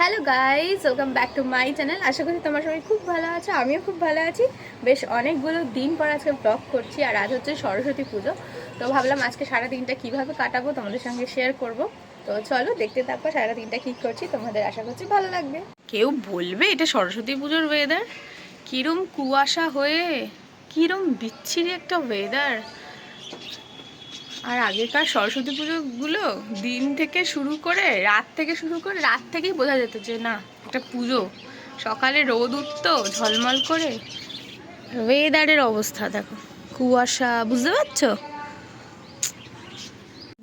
Hello guys welcome back to my channel আশা করি তোমার সবাই খুব ভালো আছো, আমিও খুব ভালো আছি। বেশ অনেকগুলো দিন পর আজকে ব্লগ করছি, আর আজ হচ্ছে সরস্বতী পুজো। তো ভাবলাম আজকে সারা দিনটা কীভাবে কাটাবো তোমাদের সঙ্গে শেয়ার করব। তো চলো দেখতে থাকো সারা দিনটা কী করছি, তোমাদের আশা করছি ভালো লাগবে। কেউ বলবে এটা সরস্বতী পুজোর ওয়েদার কীরম কুয়াশা হয়ে, কীরম বিচ্ছিরি একটা ওয়েদার আর আগেকার সরস্বতী পুজোগুলো দিন থেকে শুরু করে রাত থেকে শুরু করে রাত থেকেই বোঝা যেত যে না একটা পুজো। সকালে রোদ উঠতো ঝলমল করে। ওয়েদারের অবস্থা দেখো কুয়াশা বুঝতে পারছ?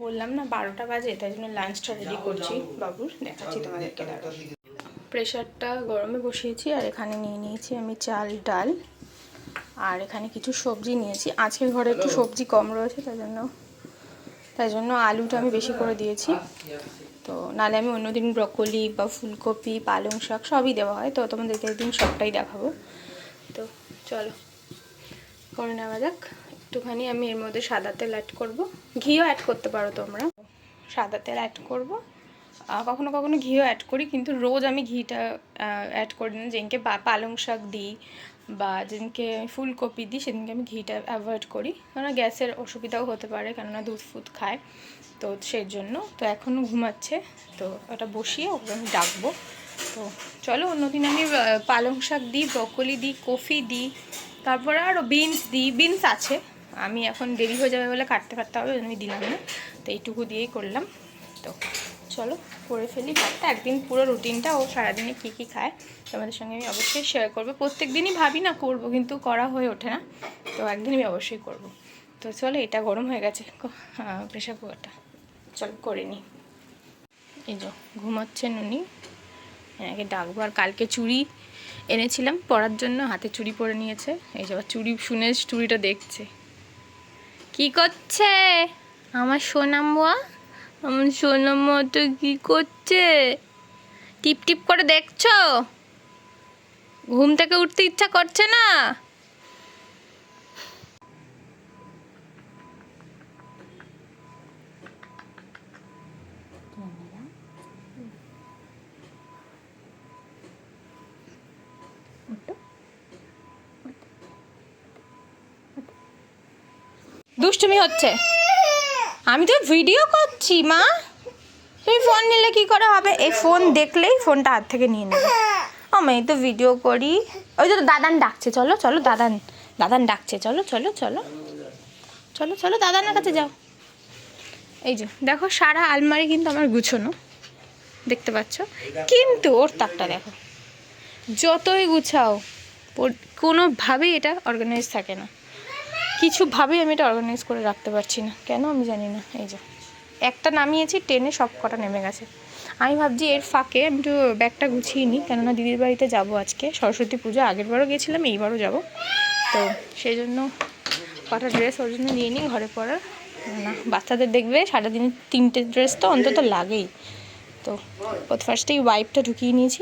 বললাম না বারোটা বাজে তাই জন্য লাঞ্চটা রেডি করছি। বাবুর দেখাচ্ছি তোমাদেরকে। প্রেশারটা গরমে বসিয়েছি আর এখানে নিয়ে নিয়েছি আমি চাল ডাল। আর এখানে কিছু সবজি নিয়েছি। আজকে ঘরে একটু সবজি কম রয়েছে তাই জন্য তাই জন্য আলুটা আমি বেশি করে দিয়েছি। তো নালে আমি অন্যদিন ব্রকলি বা ফুলকপি, পালং শাক সবই দেওয়া হয়। তো তোমাদেরকে একদিন সবটাই দেখাবো। তো চলো, করে নেওয়া যাক। একটুখানি আমি এর মধ্যে সাদা তেল অ্যাড করব। ঘিও অ্যাড করতে পারো তোমরা। সাদা তেল অ্যাড করব। কখনো কখনো ঘিও অ্যাড করি, কিন্তু রোজ আমি ঘিটা অ্যাড করি না। যেদিনকে পা- পালং শাক দিই বা যেদিনকে ফুলকপি দিই, সেদিনকে আমি ঘিটা অ্যাভয়েড করি। কেননা গ্যাসের অসুবিধাও হতে পারে, কেননা দুধ ফুধ খায়। তো সেই জন্য, তো এখনও ঘুমাচ্ছে। তো ওটা বসিয়ে ওকে আমি ডাকবো। তো চলো অন্যদিন আমি পালং শাক দিই ব্রকলি দিই কফি দিই, তারপরে আরও বিনস দিই। বিনস আছে। আমি এখন দেরি হয়ে যাবে বলে কাটতে কাটতে হবে আমি দিলাম না। তো এইটুকু দিয়েই করলাম। তো চলো করে ফেলি ভাতটা। একদিন পুরো রুটিনটা ও সারাদিনে কী কী খায় তোমাদের সঙ্গে আমি অবশ্যই শেয়ার করব। প্রত্যেক দিনই ভাবি না করব, কিন্তু করা হয়ে ওঠে না। তো একদিন আমি অবশ্যই করব। তো চলো, এটা গরম হয়ে গেছে। প্রেশার কুকারটা চলো, করে নিই। এই যে, ঘুমাচ্ছেন উনি। এনাকে ডাকবো, আর কালকে চুড়ি এনেছিলাম, পরার জন্য হাতে চুড়ি পরে নিয়েছে। এই যে চুড়ি শুনে চুড়িটা দেখছে। কি করছে? আমার সোনামুয়া? আমার সোনামুয়া মতো কি করছে? টিপ টিপ করে দেখছ? ঘুম থেকে উঠতে ইচ্ছা করছে না? দুষ্টুমি হচ্ছে। আমি তো ভিডিও করছি, মা। তুমি ফোন নিলে কি করে হবে? এই ফোন দেখলেই ফোনটা হাত থেকে নিয়ে নেবে। আমি তো ভিডিও করি। ওই তো দাদান ডাকছে, চলো চলো, দাদান। দাদান ডাকছে, চলো চলো চলো। চলো চলো, দাদানের কাছে যাও। এই যে, দেখো, সারা আলমারি কিন্তু আমার গুছোনো। দেখতে পাচ্ছ? কিন্তু ওর তাকটা দেখো। যতই গুছাও কোনোভাবেই এটা অর্গানাইজ থাকে না। কিছুভাবেই আমি এটা অর্গানাইজ করে রাখতে পারছি না। কেন আমি জানি না, এই যে। একটা নামিয়েছি, টেনে সব কটা নেমে গেছে। আমি ভাবছি এর ফাঁকে আমি একটু ব্যাগটা গুছিয়ে নিই, কেননা দিদির বাড়িতে যাব আজকে। সরস্বতী পুজো আগের বারও গেছিলাম, এইবারও যাব। তো সেই জন্য কটা ড্রেস ওর জন্য নিয়ে নিই, ঘরে পরার। না, বাচ্চাদের দেখবে সারাদিন তিনটে ড্রেস তো অন্তত লাগেই। তো ফার্স্টেই ওয়াইপটা ঢুকিয়ে নিয়েছি।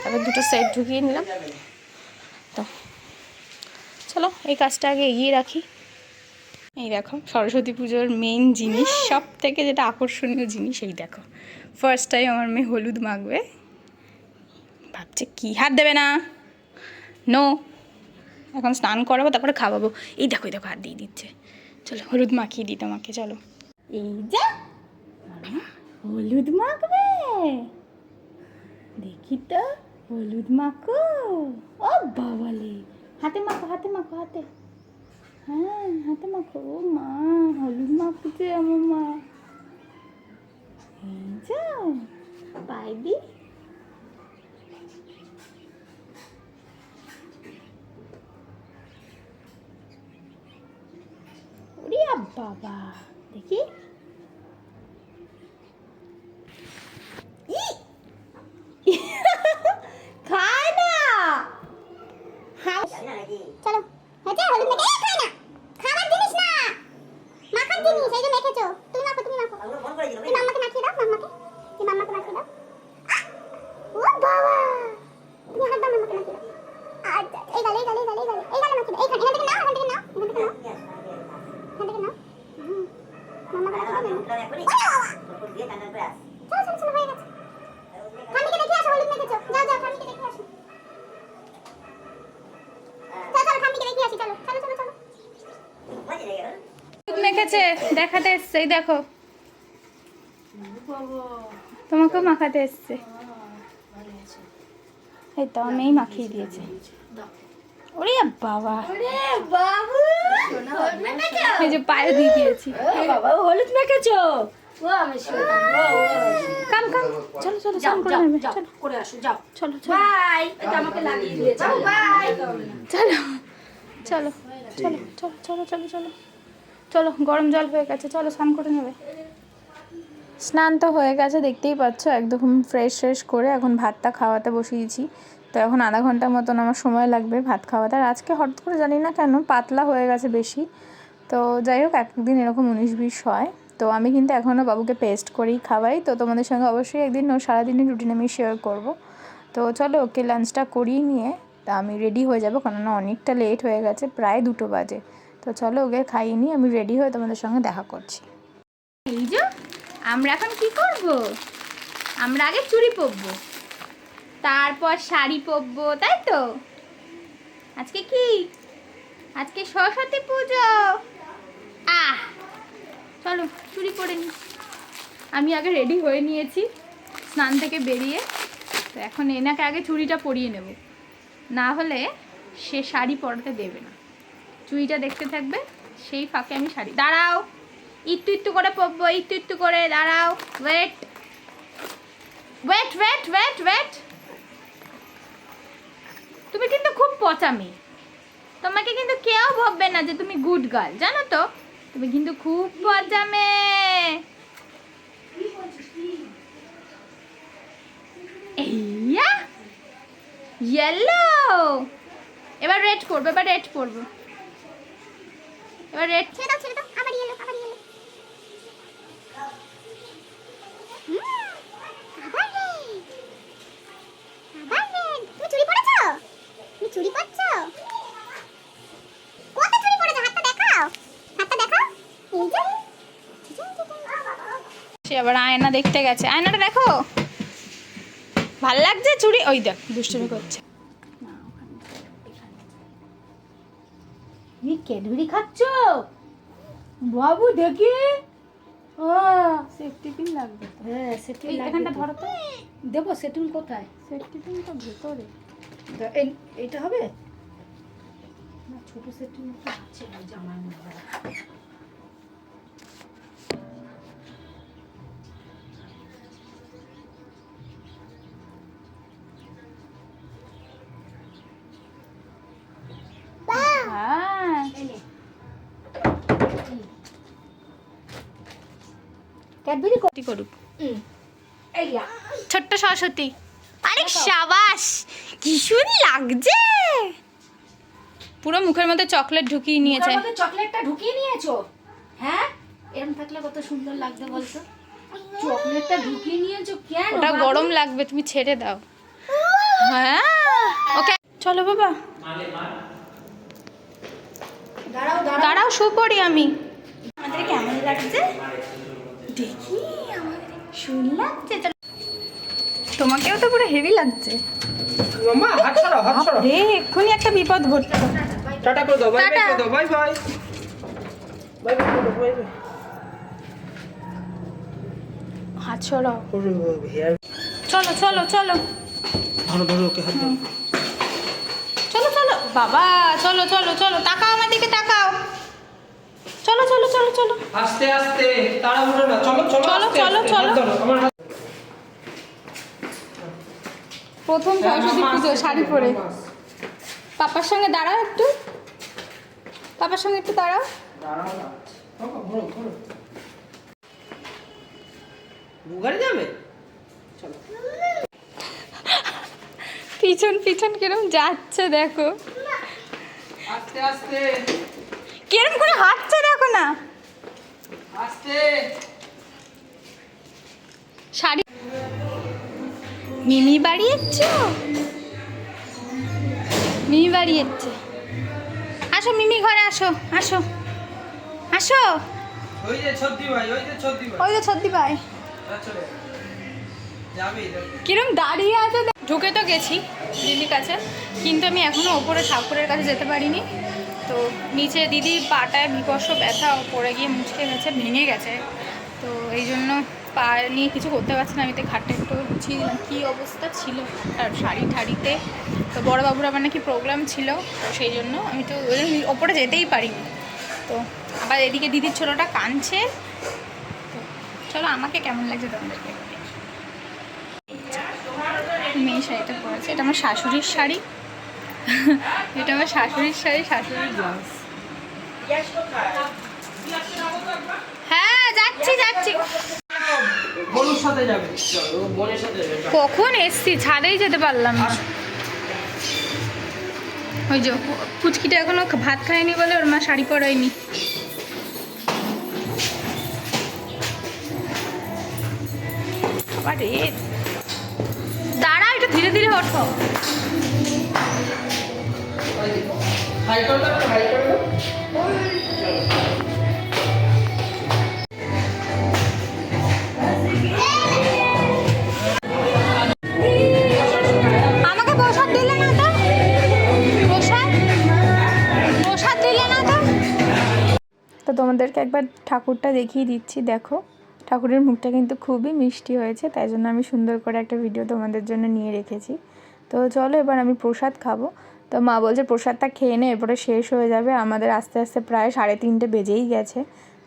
তারপর দুটো সেট ঢুকিয়ে নিলাম। চলো, এই কাজটা আগে এগিয়ে রাখি। এই দেখো, সরস্বতী পুজোর মেন জিনিস সব থেকে যেটা আকর্ষণীয় জিনিস এই দেখো। ফার্স্ট টাইম আমার মেয়ে হলুদ মাখবে। ভাবছে, কি হাত দেবে না? নো এখন স্নান করাবো, তারপরে খাওয়াবো। এই দেখো এই দেখো, হাত দিয়ে দিচ্ছে। চলো, হলুদ মাখিয়ে দিই তোমাকে, চলো। এই যা হলুদ মাখবে। দেখি তো, হলুদ মাখো। ও বাবালে। হাতে মাখো হাতে মাখো, হাতে। হ্যাঁ হাতে মাখো। ও মা, হলুদ মাখছে আমার মা। এই যাও, পাইবি? বাবা দেখি ই! খায় না চলো হয়েছে হলুদ মেখে এ, খায় না খাবার জিনিস না মাখার জিনিস এই যে মেখেছো তুমি মাখো তুমি মাখো তুমি মাম্মাকে মাখিয়ে দাও মাম্মাকে তুমি মাম্মাকে মাখিয়ে দাও আহ! ও বাবা তুমি হাত দাও মাম্মাকে মাখিয়ে দাও আচ্ছা এই গালে এই গালে এই গালে এই গালে এই গালে মাখিয়ে দাও এইখানে এখান থেকে নাও এখান থেকে নাও এখান থেকে নাও এখান থেকে নাও হুম। মাম্মাকে দেখাতে এসছে এই দেখো। তোমাকেও মাখাতে এসছে। এই তো আমি মাখিয়ে দিয়েছে। ওরে বাবা। এই যে পায়ে দিয়ে দিয়েছি। হলুদ মেখেছো কাম কাম চলো। চলো চলো। চলো চলো চলো চলো চলো চলো। চলো, গরম জল হয়ে গেছে, চলো স্নান করে নেবে। স্নান তো হয়ে গেছে, দেখতেই পাচ্ছ, একদম ফ্রেশ ফ্রেশ করে এখন ভাতটা খাওয়াতে বসিয়েছি। তো এখন আধা ঘণ্টার মতন আমার সময় লাগবে ভাত খাওয়াতে। আর আজকে হঠাৎ করে জানি না কেন, পাতলা হয়ে গেছে বেশি। তো যাই হোক, একদিন এরকম উনিশ বিশ হয়। তো আমি কিন্তু এখনও বাবুকে পেস্ট করেই খাওয়াই। তো তোমাদের সঙ্গে অবশ্যই একদিন ও সারাদিনের রুটিন আমি শেয়ার করব। তো চলো, ওকে লাঞ্চটা করিয়ে নিয়ে, তা আমি রেডি হয়ে যাব, কেননা অনেকটা লেট হয়ে গেছে, প্রায় দুটো বাজে। তো চলো ওকে খাইয়ে আমি রেডি হয়ে তোমাদের সঙ্গে দেখা করছি। এই যে, আমরা এখন কি করব? আমরা আগে চুড়ি পরবো, তারপর শাড়ি পরবো, তাই তো? আজকে কি? আজকে সরস্বতী পুজো। আহ! চলো, চুড়ি পরে নি। আমি আগে রেডি হয়ে নিয়েছি, স্নান থেকে বেরিয়ে। তো এখন এনাকে আগে চুড়িটা পরিয়ে নেব। না হলে সে শাড়ি পরাতে দেবে না। চুড়িটা দেখতে থাকবে, সেই ফাঁকে আমি শাড়ি। দাঁড়াও, একটু একটু করে পরবো, একটু একটু করে, দাঁড়াও wait wait wait wait wait তুমি কিন্তু খুব পচা মেয়ে তোমাকে কিন্তু কেউ ভাববে না যে তুমি গুড গার্ল জানো তো? তুমি কিন্তু খুব পচা মেয়ে ইয়েলো এবার রেড করব এবার রেড করব এবার রেড ছেড়ে দাও ছেড়ে দাও আবার ইয়েলো আবার ইয়েলো আবার। তুমি তুমি হাতটা দেখাও। হাতটা দেখাও। এই যে সে আবার আয়না দেখতে গেছে। আয়নাটা দেখো। ভালো লাগছে চুড়ি ওই দেখ দুষ্টুমি করছে। ক্যাডবেরি খাচ্ছ? বাবু দেখি। ও সেফটি পিন লাগবে হ্যাঁ সেটি এখানটা ধরো তো। দেবো সেটুন কোথায়? সেফটি পিন তো ভেতরে। এই এইটা হবে? না ছোট সেটুন একটা আছে জামার মধ্যে সরস্বতী আরে সাবাস কি সুন্দর লাগছে? পুরো মুখের মধ্যে চকলেট ঢুকিয়ে নিয়েছে। মুখের মধ্যে চকলেটটা ঢুকিয়ে নিয়েছো? হ্যাঁ? এরকম থাকলে কত সুন্দর লাগবে বলতো? চকলেটটা ঢুকিয়ে নিয়েছো কেন ওটা গরম লাগবে তুমি ছেড়ে দাও। হ্যাঁ? ওকে। চলো বাবা। দাঁড়াও দাঁড়াও। দাঁড়াও শু করি আমি। আমাদের কেমন লাগছে? দেখি আমাদের শুন লাগছে। তোমাকেও তো পুরো হেভি লাগছে। মামা হাত ছড়াও হাত ছড়াও রে এক্ষুনি একটা বিপদ ঘটতো টাটা করে দাও বাই বাই করে দাও বাই বাই বাই বাই করে দাও বাই বাই হাত ছড়াও চলো চলো চলো। ধরো ধরো ওকে হাত ধরো চলো চলো। বাবা চলো চলো চলো। তাকাও আমার দিকে তাকাও। চলো চলো চলো চলো। আস্তে আস্তে। তাড়াহুড়ো না। চলো চলো চলো, চলো, চলো। হাত ধরো আমার হাত প্রথম সরস্বতী পুজো শাড়ি পরে। পাপার সঙ্গে দাঁড়াও একটু। পাপার সঙ্গে একটু দাঁড়াও। যাবে? পিছন পিছন কিরম যাচ্ছে দেখো। আস্তে আস্তে। কিরম করে হাঁটছে দেখো না। আস্তে। শাড়ি মিমি বাড়ি এসছ? মিমি বাড়ি এসছে। আসো মিমি ঘরে আসো আসো। আসো। ওই যে ছদ্দি ভাই ওই যে ছদ্দি ভাই। ওই তো সত্যি ভাই। চলে কিরম দাঁড়িয়ে আছে ঢুকে তো গেছি দিদির কাছে কিন্তু আমি এখনও ওপরে ঠাকুরের কাছে যেতে পারিনি। তো নিচে দিদির পাটায় বিকর্ষ ব্যথা পড়ে গিয়ে মুচকে গেছে ভেঙে গেছে। তো এই জন্য পা নিয়ে কিছু করতে পারছি না, আমি তো ঘাটটা একটু গুছিয়ে দিলাম। কী অবস্থা ছিল? আর শাড়ি ঠাড়িতে। তো বড় বাবুর আবার নাকি প্রোগ্রাম ছিল, তো সেই জন্য আমি তো ওপরে যেতেই পারিনি। তো আবার এদিকে দিদির ছোটোটা কাঁদছে। তো চলো, আমাকে কেমন লাগছে তোমাদেরকে মেয়ে শাড়িটা পরেছে। এটা আমার শাশুড়ির শাড়ি। এটা আমার শাশুড়ির শাড়ি, শাশুড়ির ব্লাউজ হ্যাঁ যাচ্ছি যাচ্ছি। বনুর সাথে যাবে বোনের সাথে যাবে কখন এসছি? ছাদেই যেতে পারলাম না। ওই যে পুচকিটা এখনও ভাত খায়নি বলে ওর মা শাড়ি পরায়নি। আবার রে দাঁড়া একটু ধীরে ধীরে ওঠো। হাই করো হাই করো তোমাদেরকে একবার ঠাকুরটা দেখিয়ে দিচ্ছি, দেখো। ঠাকুরের মুখটা কিন্তু খুবই মিষ্টি হয়েছে, তাই জন্য আমি সুন্দর করে একটা ভিডিও তোমাদের জন্য নিয়ে রেখেছি। তো চলো এবার আমি প্রসাদ খাব। তো মা বলছে, প্রসাদটা খেয়ে নে, এরপরে শেষ হয়ে যাবে। আমাদের আস্তে আস্তে প্রায় সাড়ে তিনটে বেজেই গেছে।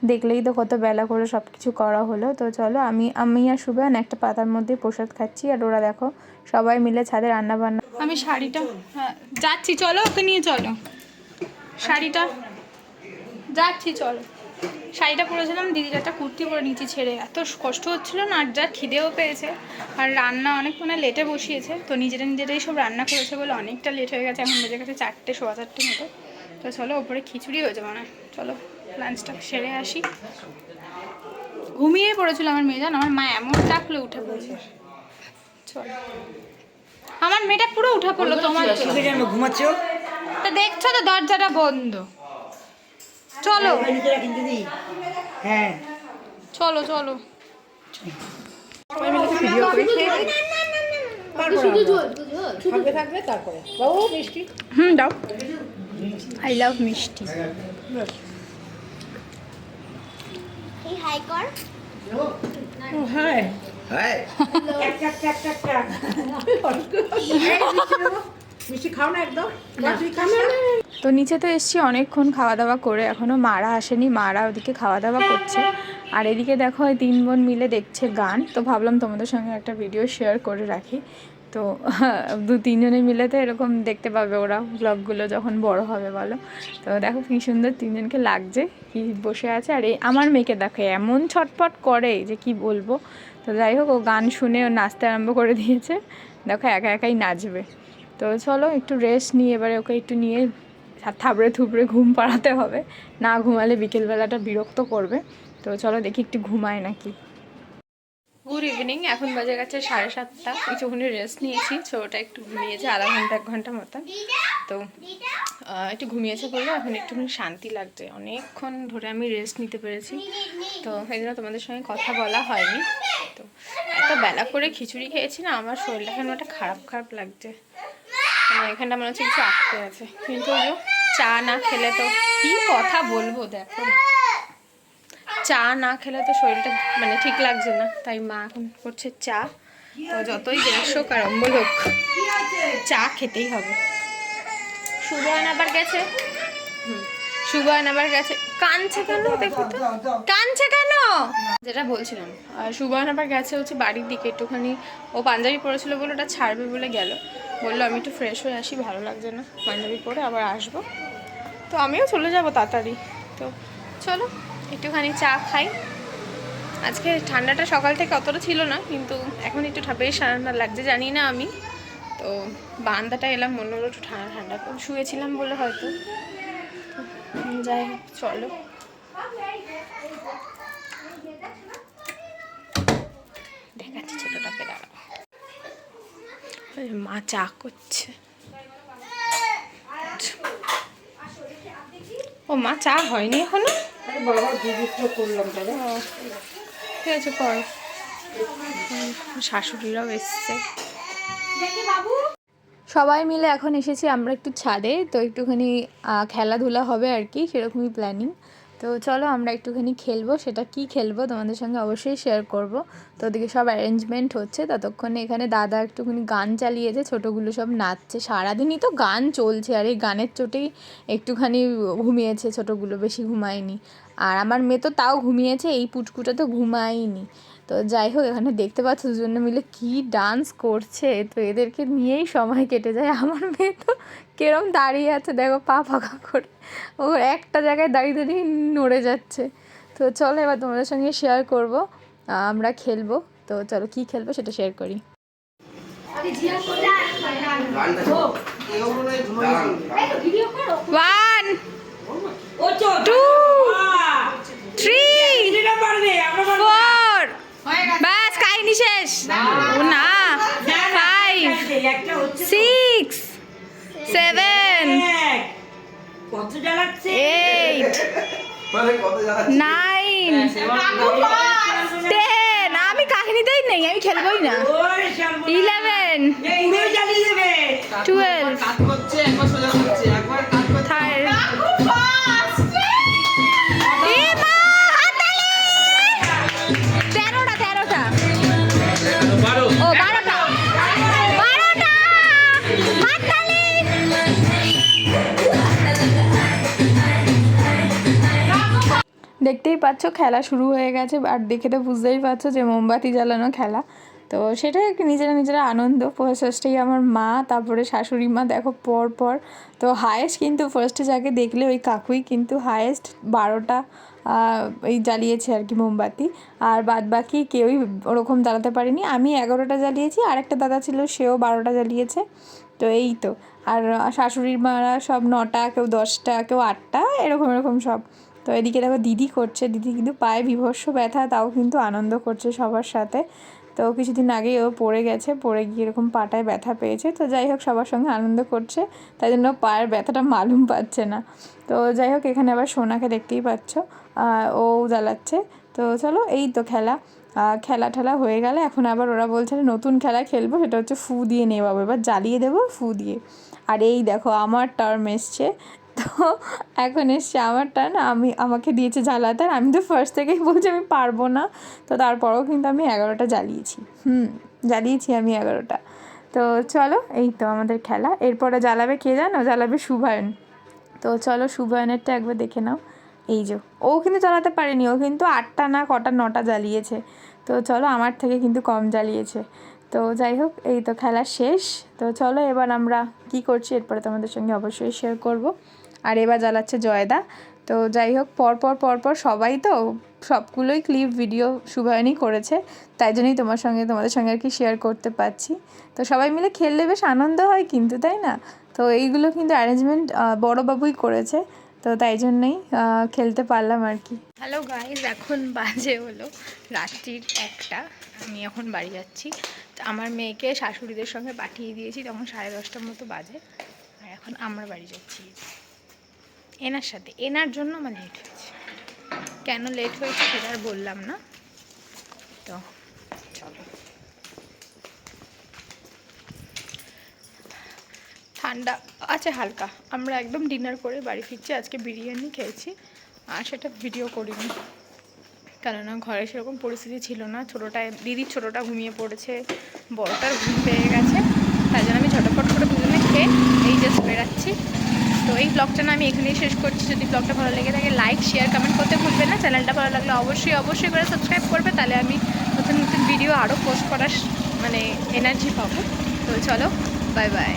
দেখলেই তো কত বেলা করে সব কিছু করা হলো। তো চলো আমি আমি আর সুবেন একটা পাতার মধ্যে প্রসাদ খাচ্ছি, আর ওরা দেখো সবাই মিলে ছাদে রান্না বান্না আমি শাড়িটা হ্যাঁ যাচ্ছি, চলো ওকে নিয়ে চলো। শাড়িটা যাচ্ছি চলো। শাড়িটা পরেছিলাম দিদির একটা কুর্তি পরে নিচে ছেড়ে। এত কষ্ট হচ্ছিল না আর যা খিদেও পেয়েছে। আর রান্না অনেক মানে লেটে বসিয়েছে তো নিজেরা নিজেরাই সব রান্না করেছে বলে অনেকটা লেট হয়ে গেছে। এখন বেজে গেছে চারটে সোয়া চারটে মতো। তো চলো ওপরে খিচুড়ি হয়ে যাবে মানে চলো লাঞ্চটা সেরে আসি। ঘুমিয়ে পড়েছিল আমার মেয়ে জান? আমার মা এমন ডাকলে উঠে পড়েছে। চলো। আমার মেয়েটা পুরো উঠে পড়ল তোমার ঘুমাচ্ছ? তা দেখছ তো দরজাটা বন্ধ। চলো। কিন্তু দি হ্যাঁ। চলো চলো। থাকবে থাকবে তারপরে। বাবু মিষ্টি? হুম দাও। আই লাভ মিষ্টি। হাই হ্যাঁ মিষ্টি খাও না একদম? তুই খাও না? তো নিচে তো এসছি অনেকক্ষণ খাওয়া দাওয়া করে এখনও মারা আসেনি মারা ওদিকে খাওয়া দাওয়া করছে। আর এদিকে দেখো ওই তিন বোন মিলে দেখছে গান তো ভাবলাম তোমাদের সঙ্গে একটা ভিডিও শেয়ার করে রাখি। তো দু তিনজনে মিলে তো এরকম দেখতে পাবে ওরা ব্লগগুলো যখন বড় হবে বলো। তো দেখো কী সুন্দর তিনজনকে লাগছে কি বসে আছে। আর এই আমার মেয়েকে দেখো এমন ছটপট করে যে কি বলব। তো যাই হোক ও গান শুনে ও নাচতে আরম্ভ করে দিয়েছে। দেখো একা একাই নাচবে। তো চলো একটু রেস্ট নিয়ে এবারে ওকে একটু নিয়ে থাবড়ে থুবড়ে ঘুম পাড়াতে হবে। না ঘুমালে বিকেলবেলাটা বিরক্ত করবে। তো চলো দেখি একটু ঘুমায় নাকি। গুড ইভিনিং এখন বাজে গেছে সাড়ে সাতটা। কিছুক্ষণ রেস্ট নিয়েছি, ছোটোটা একটু ঘুমিয়েছে, আধা ঘণ্টা, এক ঘণ্টা মতন। তো একটু ঘুমিয়েছে বলে এখন একটুখানি শান্তি লাগছে। অনেকক্ষণ ধরে আমি রেস্ট নিতে পেরেছি। তো, এই জন্য তোমাদের সঙ্গে কথা বলা হয়নি। তো, এত বেলা করে খিচুড়ি খেয়েছি না, আমার শরীরটা এখন একটা খারাপ খারাপ লাগছে। এখানটা মনে হচ্ছে কিছু আটকে আছে। কিন্তু চা না খেলে তো কি কথা বলব, দেখো। চা না খেলে তো শরীরটা মানে ঠিক লাগছে না। তাই মা এখন করছে চা। তো যতই গ্যাস হোক আর অম্বল হোক, চা খেতেই হবে। সুবহান আবার গেছে? হুম সুবহান আবার গেছে। কানছে কেন? দেখো তো। কানছে কেন? যেটা বলছিলাম। সুবহান আবার গেছে হচ্ছে বাড়ির দিকে, একটুখানি ও পাঞ্জাবি পরেছিল বলে ওটা ছাড়বে বলে গেল। বলল, আমি একটু ফ্রেশ হয়ে আসি, ভালো লাগছে না। পাঞ্জাবি পরে আবার আসব। তো আমিও চলে যাব তাড়াতাড়ি। তো চলো, একটুখানি চা খাই। আজকে ঠান্ডাটা সকাল থেকে অতটা ছিল না, কিন্তু এখন একটু বেশ ঠান্ডা লাগছে, জানি না আমি। তো বান্দাটা এলাম মনে হলো একটু ঠান্ডা ঠান্ডা শুয়েছিলাম বলে হয়তো। যাই হোক, চলো দেখাচ্ছি ছোটোটাকে দাঁড়া ওই মা চা করছে। ও মা চা হয়নি এখনও? ঠিক আছে কর শাশুড়িরাও এসছে। সবাই মিলে এখন এসেছি আমরা একটু ছাদে তো একটুখানি খেলাধুলা হবে আর কি সেরকমই প্ল্যানিং তো চলো আমরা একটুখানি খেলব, সেটা কি খেলব তোমাদের সঙ্গে অবশ্যই শেয়ার করব। তো ওদিকে সব অ্যারেঞ্জমেন্ট হচ্ছে, ততক্ষণে এখানে দাদা একটুখানি গান চালিয়েছে, ছোটোগুলো সব নাচছে। সারাদিনই তো গান চলছে, আর এই গানের চোটেই একটুখানি ঘুমিয়েছে, ছোটোগুলো বেশি ঘুমায়নি। আর আমার মেয়ে তো তাও ঘুমিয়েছে, এই পুটকুটা তো ঘুমায়নি। তো যাই হোক, এখানে দেখতে পাচ্ছ দুজনে মিলে কি ডান্স করছে। তো এদেরকে নিয়েই সময় কেটে যায়। আমার মেয়ে তো কেরম দাঁড়িয়ে আছে, দেখো পা ফাঁকা করে। ও একটা জায়গায় দাঁড়িয়ে দাঁড়িয়ে নড়ে যাচ্ছে। তো চলো এবার তোমাদের সঙ্গে শেয়ার করব আমরা খেলব। তো চলো কি খেলব সেটা শেয়ার করি। ওয়ান টু থ্রি ফোর বাস কাহিনী শেষ। না five six seven eight nine ten আমি কাহিনীতেই নেই আমি খেলবোই না। ইলেভেন টুয়েলভ পাচ্ছ, খেলা শুরু হয়ে গেছে। আর দেখে তো বুঝতেই পারছ যে মোমবাতি জ্বালানো খেলা। তো সেটাই একটু নিজেরা নিজেরা আনন্দ। ফার্স্টেই আমার মা, তারপরে শাশুড়ি মা, দেখো পর পর। তো হায়েস্ট কিন্তু ফার্স্টে যাকে দেখলে ওই কাকুই কিন্তু হায়েস্ট বারোটা এই জ্বালিয়েছে আর কি মোমবাতি। আর বাদ বাকি কেউই ওরকম জ্বালাতে পারেনি। আমি এগারোটা জ্বালিয়েছি আর একটা দাদা ছিল, সেও বারোটা জ্বালিয়েছে। তো এই তো। আর শাশুড়ির মারা সব নটা, কেউ দশটা, কেউ আটটা, এরকম এরকম সব। তো এদিকে দেখো দিদি করছে, দিদি কিন্তু পায়ে বিভৎস ব্যথা, তাও কিন্তু আনন্দ করছে সবার সাথে। তো কিছুদিন আগেই ও পড়ে গেছে, পড়ে গিয়ে এরকম পাটায় ব্যথা পেয়েছে। তো যাই হোক, সবার সঙ্গে আনন্দ করছে, তাই জন্য পায়ের ব্যথাটা মালুম পাচ্ছে না। তো যাই হোক, এখানে আবার সোনাকে দেখতেই পাচ্ছ ও জ্বালাচ্ছে। তো চলো, এই তো খেলা। খেলা ঠেলা হয়ে গেলে, এখন আবার ওরা বলছে নতুন খেলা খেলব, সেটা হচ্ছে ফু দিয়ে নেওয়াবো এবার জ্বালিয়ে দেবো, ফু দিয়ে। আর এই দেখো, আমার টার্ম এসছে। তো এখন এসছে আমার টার্ন আমি, আমাকে দিয়েছে জ্বালাতে আর আমি তো ফার্স্ট থেকেই বলছি আমি পারব না। তো তারপরেও কিন্তু আমি এগারোটা জ্বালিয়েছি। হুম, জ্বালিয়েছি আমি এগারোটা। তো চলো, এই তো আমাদের খেলা। এরপরে জ্বালাবে কে জানো? জ্বালাবে শুভায়ন তো চলো শুভায়নেরটা একবার দেখে নাও। এই যে, ও কিন্তু জ্বালাতে পারেনি। ও কিন্তু আটটা না কটা নটা জ্বালিয়েছে। তো চলো আমার থেকে কিন্তু কম জ্বালিয়েছে। তো যাই হোক, এই তো খেলা শেষ। তো চলো এবার আমরা কি করছি, এরপরে তোমাদের সঙ্গে অবশ্যই শেয়ার করব। আর এবার জ্বালাচ্ছে জয়দা। তো যাই হোক পরপর পরপর সবাই তো সবগুলোই ক্লিপ ভিডিও শুভায়নই করেছে। তাই জন্যই তোমার সঙ্গে, তোমাদের সঙ্গে আর কি শেয়ার করতে পারছি। তো সবাই মিলে খেললে বেশ আনন্দ হয় কিন্তু, তাই না? তো এইগুলো কিন্তু অ্যারেঞ্জমেন্ট বড়োবাবুই করেছে। তো তাই জন্যই খেলতে পারলাম আর কি। হ্যালো গাইজ এখন বাজে হলো রাত্রির একটা। আমি এখন বাড়ি যাচ্ছি। তো আমার মেয়েকে শাশুড়িদের সঙ্গে পাঠিয়ে দিয়েছি, তখন সাড়ে দশটার মতো বাজে। আর এখন আমরা বাড়ি যাচ্ছি। এনার সাথে। এনার জন্য আমার লেট হয়েছে। কেন লেট হয়েছে সেটা আর বললাম না। তো, চলো। ঠান্ডা আছে হালকা। আমরা একদম ডিনার করে বাড়ি ফিরছি। আজকে বিরিয়ানি খেয়েছি। আর সেটা ভিডিও করিনি। কেননা ঘরে সেরকম পরিস্থিতি ছিল না। ছোটোটায়, দিদির ছোটোটা ঘুমিয়ে পড়েছে। বড়টার ঘুম পেয়ে গেছে। তাই জন্য আমি ঝটপট করে দুজনে খেয়ে এই জাস্ট বেরাচ্ছি তো এই ব্লগটা না আমি এখানেই শেষ করছি। যদি ব্লগটা ভালো লেগে থাকে লাইক শেয়ার কমেন্ট করতে ভুলবেন না। চ্যানেলটা ভালো লাগলে অবশ্যই অবশ্যই করে সাবস্ক্রাইব করবে। তাহলে আমি নতুন নতুন ভিডিও আরও পোস্ট করার মানে এনার্জি পাবো। তো চলো বাই বাই